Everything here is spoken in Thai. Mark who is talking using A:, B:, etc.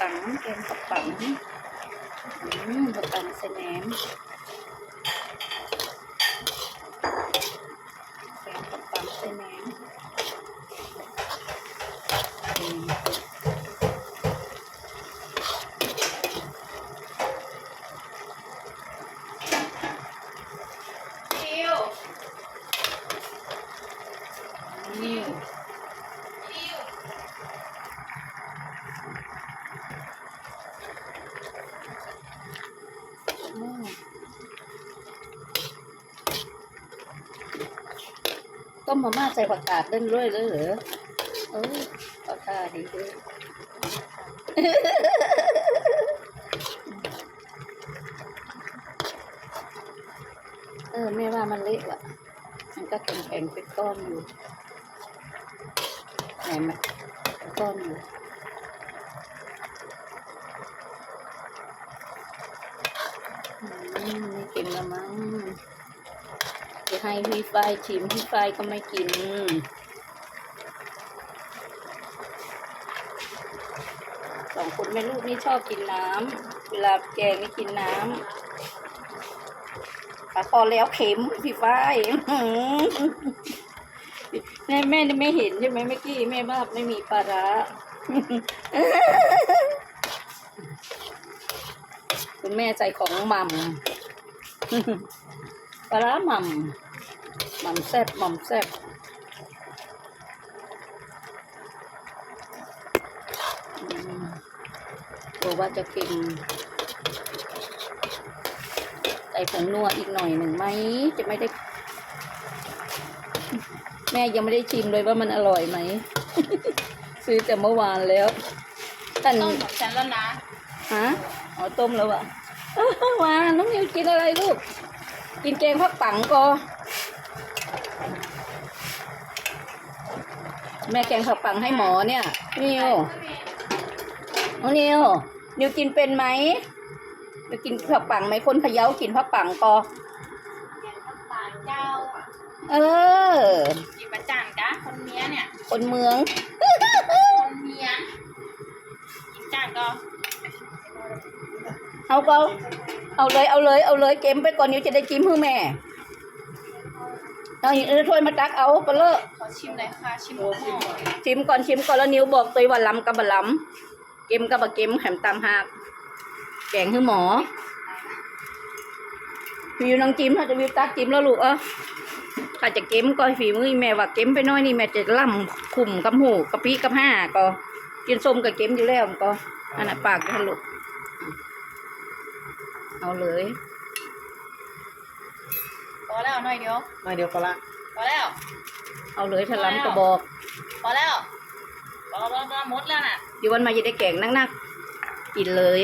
A: ปังแกงผักปังอืมผักปังใส่แหนมแกงผักปังใส่แหนมอืม
B: คิว
A: นี่
B: คิว
A: อืม ต้มมาม่าใส่ผักกาดเล่นด้วยเลยเหรอเออผักกาดดีด้วยเออแม่ว่ามันเละว่ะ มันก็แข็งๆเป็นก้อนอยู่ไหนมันเป็นก้อนอยู่อืมไม่กินละมั้ง จะให้พี่ฝ้ายชิมพี่ฝ้ายก็ไม่กินสองคนแม่ลูกนี่ชอบกินน้ำเวลาแกงไม่กินน้ำขาคอแล้วเข็มพี่ฝ้ายแม่แม่ไม่เห็นใช่ไหมเมื่อกี้แม่ว่าไม่มีปลาร้าคุณแม่ใจของม่ำ ปลาร้าหม่ำหม่ำแซ่บหม่ำแซ่บอืมบอกว่าจะกินใส่ผงนัวอีกหน่อยหนึ่งไหม จะไม่ได้ แม่ยังไม่ได้ชิมเลยว่ามันอร่อยไหม ซื้อแต่เมื่อวานแล้วท่าน
B: ต้มของฉันแล้วนะ
A: ฮะ อ๋อต้มแล้วอะมาน้องนิวกินอะไรลูก กินแกงผักปังก็แม่แกงผักปังให้หมอเนี่ยนิวน้องนิวนิวกินเป็นไหมนิวกินผักปังไหมคนพะเยากินผักปังก็
B: แกงข้าวปลาเจ้า
A: เออ
B: กินประจันกะคนเนี้ยเนี่ย
A: คนเมือง
B: คนเนี้ยกินจานก็
A: เอาก็ เอาเลยเอาเลยเอาเลยเกมไปก่อนนิวจะได้จิ้มให้แม่เอาอย่างอื่นถ้วยมาตักเอาไปเลอะ
B: ขอชิมหน่อยค่ะชิมหม้อ
A: ชิมก่อนชิมก่อนแล้วนิ้วบอกตัวว่าล้ำกับบะล้ำเกมกับบะเกมแหมตามหักแกงคือหมอวิวน้องจิ้มถ้าจะวิวตักจิ้มแล้วลูกเออถ้าจะเกมก็ฝีมือแม่ว่าเกมไปน้อยนี่แม่จะล่ำคุมกับหูกะปิกับห้าก็กินส้มกับเกมอยู่แล้วก็อันนั้นปากกันลูก เอาเลย
B: พอแล้วหน่อยเดียว
C: มาเดียวก็ละ
B: พอแล้ว
A: เอาเลยถ้าล้ำก็บอก
B: พอแล้วพอพอพอหมดแล้วน่ะ
A: เดี๋ยววันมาจะได้แกงนักๆกินเลย